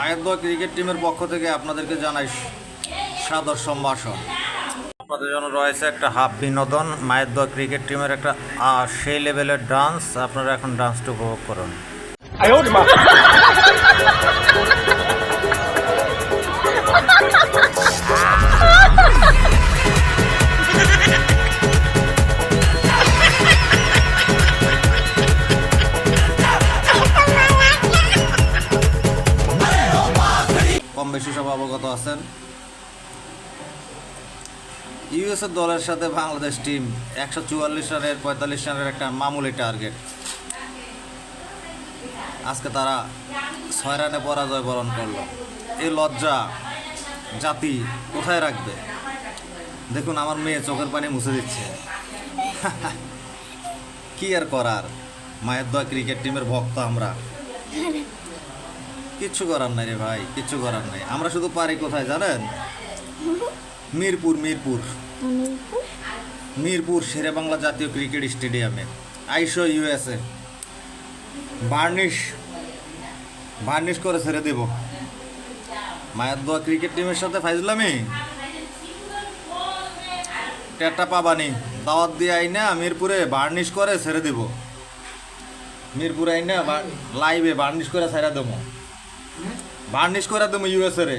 মায়ের দোয়া ক্রিকেট টিমের পক্ষ থেকে আপনাদেরকে জানাই সাদর সম্ভাষণ। আপনাদের জন্য রয়েছে একটা হাফ বিনোদন, মায়ের দোয়া ক্রিকেট টিমের একটা সেই লেভেলের ডান্স। আপনারা এখন ডান্সটা উপভোগ করুন। বেশি সব অবগত আছেন। ইউএস এর দলের সাথে বাংলাদেশ টিম একশো চুয়াল্লিশ রানের, পঁয়তাল্লিশ রানের একটা মামুলি টার্গেট আজকে তারা ছয় রানে পরাজয় বরণ করল। এই লজ্জা জাতি কোথায় রাখবে? দেখুন, আমার মেয়ে চোখের পানি মুছে দিচ্ছে। কি আর করার? মায়ের দোয়া ক্রিকেট টিমের ভক্ত আমরা। কিচ্ছু করার নাই রে ভাই, কিচ্ছু করার নাই। আমরা শুধু পারি কোথায় জানেন? মিরপুর মিরপুর। মিরপুর শেরে বাংলা জাতীয় ক্রিকেট স্টেডিয়ামে। আইসো ইউএসএ। বার্নিশ বার্নিশ করে ছেড়ে দেব। মায়ের দোয়া ক্রিকেট টিমের সাথে ফাইজলামি? টেটা পাবানি। দাওয়াত দিয়ে আইনা মিরপুরে বার্নিশ করে ছেড়ে দিব। মিরপুরে আইনা লাইভে বার্নিশ করে ছেড়ে দেবো। বার্নিশ করে দেবো ইউএসএ রে।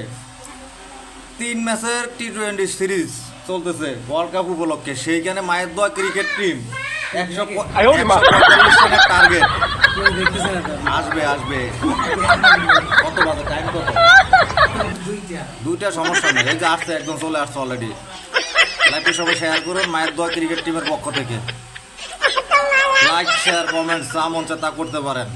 তিন ম্যাচের টি টোয়েন্টি সিরিজ চলতেছে ওয়ার্ল্ড কাপ উপলক্ষে। সেইখানে মায়ের দোয়া ক্রিকেট টিম একশো আয়ো টার্গেট আসবে আসবে। কত বাজে? টাইম কত? দুইটা। সমস্যা নেই। এই যে আসছে একদম চলে আসছে অলরেডি সবাই শেয়ার করুন মায়ের দোয়া ক্রিকেট টিমের পক্ষ থেকে। লাইক শেয়ার কমেন্ট যা মন তা করতে পারেন।